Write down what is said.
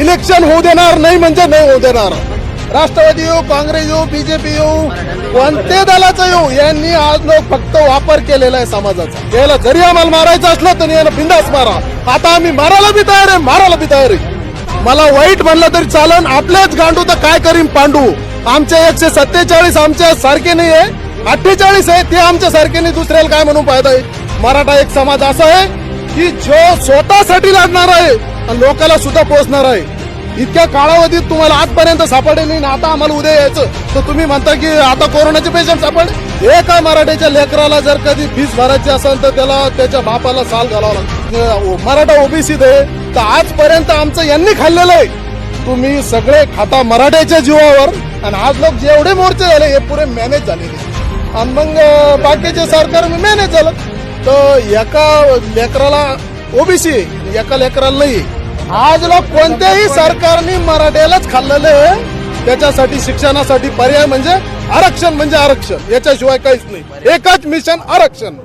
Election होऊ देणार नाही म्हणजे नाही होऊ देणार. राष्ट्रवादी येऊ काँग्रेस येऊ बीजेपी हो, येऊ कोणते दलाचं येऊ यांनी आज लोक फक्त वापर केलेला आहे समाजाचा. याला जरी आम्हाला मारायचं असलं तर याला बिंदास मारा. आता आम्ही मारायला बी तयार आहे मारायला बी तयार आहे. मला वाईट म्हणलं तरी चालन आपल्याच गांडू तर काय करीन पांडू? आमचे एकशे सत्तेचाळीस आमच्या सारखे नाही आहे अठ्ठेचाळीस आहे ते आमच्या सारखे नाही दुसऱ्याला काय म्हणून फायदा आहे? मराठा एक समाज असा आहे की जो स्वतःसाठी लढणार आहे आणि लोकांना सुद्धा पोहोचणार आहे. इतक्या कालावधीत तुम्हाला आजपर्यंत सापडले नाही आणि आता आम्हाला उद्या यायचं. तर तुम्ही म्हणता की आता कोरोनाचे पेशंट सापडले? एका मराठ्याच्या लेकराला जर कधी फीस भरायची असेल तर त्याला त्याच्या बापाला साल घालावं लागतं. मराठा ओबीसी दे तर आजपर्यंत आमचं यांनी खाल्लेलं आहे. तुम्ही सगळे खाता मराठ्याच्या जीवावर. आणि आज लोक जेवढे मोर्चे झाले हे पुरे मॅनेज झालेले आणि मग बाकीचे सरकार मॅनेज झालं. तर एका लेकराला ओबीसी एका लेकराला नाही आजला कोणत्याही सरकारने मराठ्यालाच खाल्लेलं आहे. त्याच्यासाठी शिक्षणासाठी पर्याय म्हणजे आरक्षण म्हणजे आरक्षण. याच्याशिवाय काहीच नाही. एकच मिशन आरक्षण.